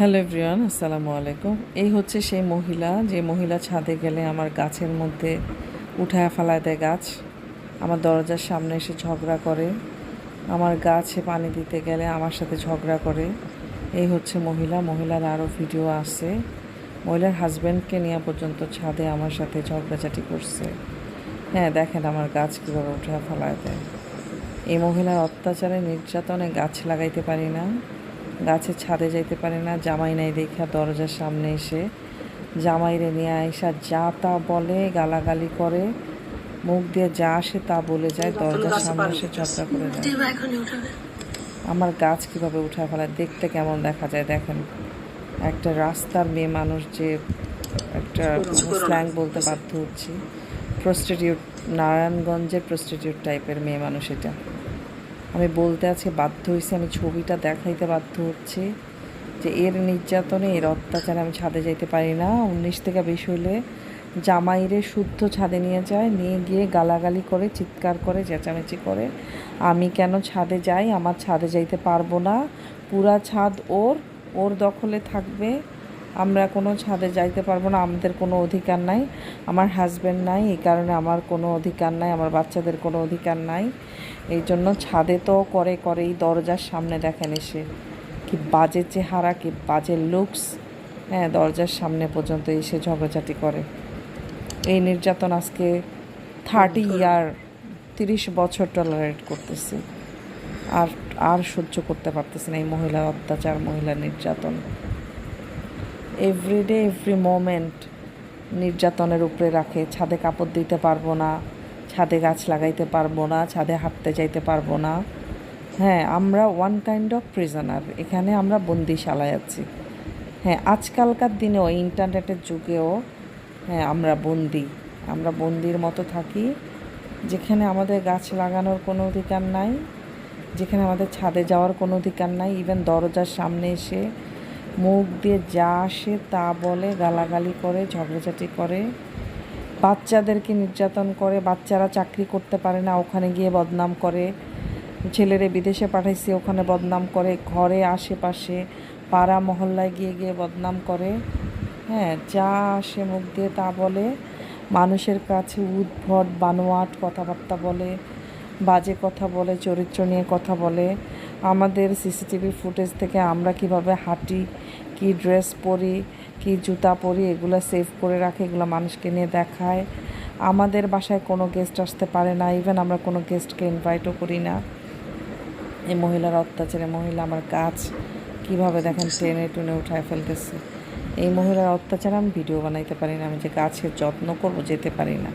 Hello everyone, আসসালামু আলাইকুম। এই হচ্ছে সেই মহিলা, যে মহিলা ছাদে গেলে আমার গাছের মধ্যে উঠায় ফেলায় দেয় গাছ। আমার দরজার সামনে এসে ঝগড়া করে। আমার গাছে পানি দিতে গেলে আমার সাথে ঝগড়া করে। এই হচ্ছে মহিলা, মহিলার আরও ভিডিও আছে। মহিলার হাজব্যান্ডকে নিয়ে পর্যন্ত ছাদে আমার সাথে ঝগড়াঝাটি করছে। হ্যাঁ দেখেন আমার গাছ কীভাবে উঠায় ফেলায় দেয়। এই মহিলার অত্যাচারে নির্যাতনে গাছ লাগাইতে পারি না। গাছের ছাদে যাইতে পারে না জামাই নাই দেখা দরজার সামনে এসে জামাইরে নিয়ে আয়সা যা তা বলে গালাগালি করে মুখ দিয়ে যা আসে তা বলে যায় দরজার সামনে এসে ঝগড়া করে যায়। আমার গাছ কীভাবে উঠা ফেলায় দেখতে কেমন দেখা যায় দেখেন। একটা রাস্তার মেয়ে মানুষ যে একটা স্ল্যাং বলতে বাধ্য হচ্ছি। প্রস্টিটিউট নারায়ণগঞ্জের প্রস্টিটিউট টাইপের মেয়ে মানুষ এটা। আমি বলতে আছে বাধ্য হয়েছি, আমি ছবিটা দেখাইতে বাধ্য হচ্ছি যে এর নির্যাতনে, এর অত্যাচারে আমি ছাদে যাইতে পারি না। উনিশ থেকে বেশি হইলে জামাইরে শুদ্ধ ছাদে নিয়ে যায়, নিয়ে গিয়ে গালাগালি করে, চিৎকার করে, চেঁচামেচি করে। আমি কেন ছাদে যাই? আমার ছাদে যাইতে পারব না। পুরা ছাদ ওর ওর দখলে থাকবে। আমরা কোনো ছাদে যাইতে পারব না আমাদের কোনো অধিকার নাই আমার হাজব্যান্ড নাই এই কারণে আমার কোনো অধিকার নাই আমার বাচ্চাদের কোনো অধিকার নাই। এই জন্য ছাদে তো করে করে এই দরজার সামনে দেখেন এসে কি বাজে চেহারা কি বাজে লুকস হ্যাঁ দরজার সামনে পর্যন্ত এসে ঝগড়াঝাটি করে। এই নির্যাতন আজকে থার্টি ইয়ার তিরিশ বছর টলারেট করতেছি। আর আর সহ্য করতে পারতেছি না এই মহিলার অত্যাচার মহিলা নির্যাতন। এভরিডে এভরি মোমেন্ট নির্যাতনের উপরে রাখে। ছাদে কাপড় দিতে পারব না, ছাদে গাছ লাগাইতে পারব না, ছাদে হাঁটতে যাইতে পারব না। হ্যাঁ আমরা ওয়ান কাইন্ড অফ প্রিজনার এখানে আমরা বন্দিশালায় আছি। হ্যাঁ আজকালকার দিনেও ইন্টারনেটের যুগেও হ্যাঁ আমরা বন্দি। আমরা বন্দির মতো থাকি, যেখানে আমাদের গাছ লাগানোর কোনো অধিকার নাই, যেখানে আমাদের ছাদে যাওয়ার কোনো অধিকার নাই ইভেন দরজার সামনে এসে মুখ দিয়ে যা আসে তা বলে, গালাগালি করে, ঝগড়াঝাটি করে। বাচ্চাদেরকে নির্যাতন করে, বাচ্চারা চাকরি করতে পারে না, ওখানে গিয়ে বদনাম করে। ছেলেরে বিদেশে পাঠাইছে, ওখানে বদনাম করে। ঘরে, আশেপাশে, পাড়া মহল্লায় গিয়ে গিয়ে বদনাম করে। হ্যাঁ যা আসে মুখ দিয়ে তা বলে। মানুষের কাছে উদ্ভট, বানোয়াট কথাবার্তা বলে, বাজে কথা বলে, চরিত্র নিয়ে কথা বলে। আমাদের সিসিটিভি ফুটেজ থেকে আমরা কীভাবে হাঁটি, কি ড্রেস পরি, কি জুতা পরি, এগুলো সেভ করে রাখে, এগুলো মানুষকে নিয়ে দেখায়। আমাদের বাসায় কোনো গেস্ট আসতে পারে না ইভেন আমরা কোনো গেস্টকে ইনভাইটও করি না। এই মহিলার অত্যাচারে, মহিলা আমার গাছ কীভাবে দেখেন, টেনে টুনে উঠায় ফেলতেছে। এই মহিলার অত্যাচারে আমি ভিডিও বানাইতে পারি না, আমি যে গাছের যত্ন করব যেতে পারি না।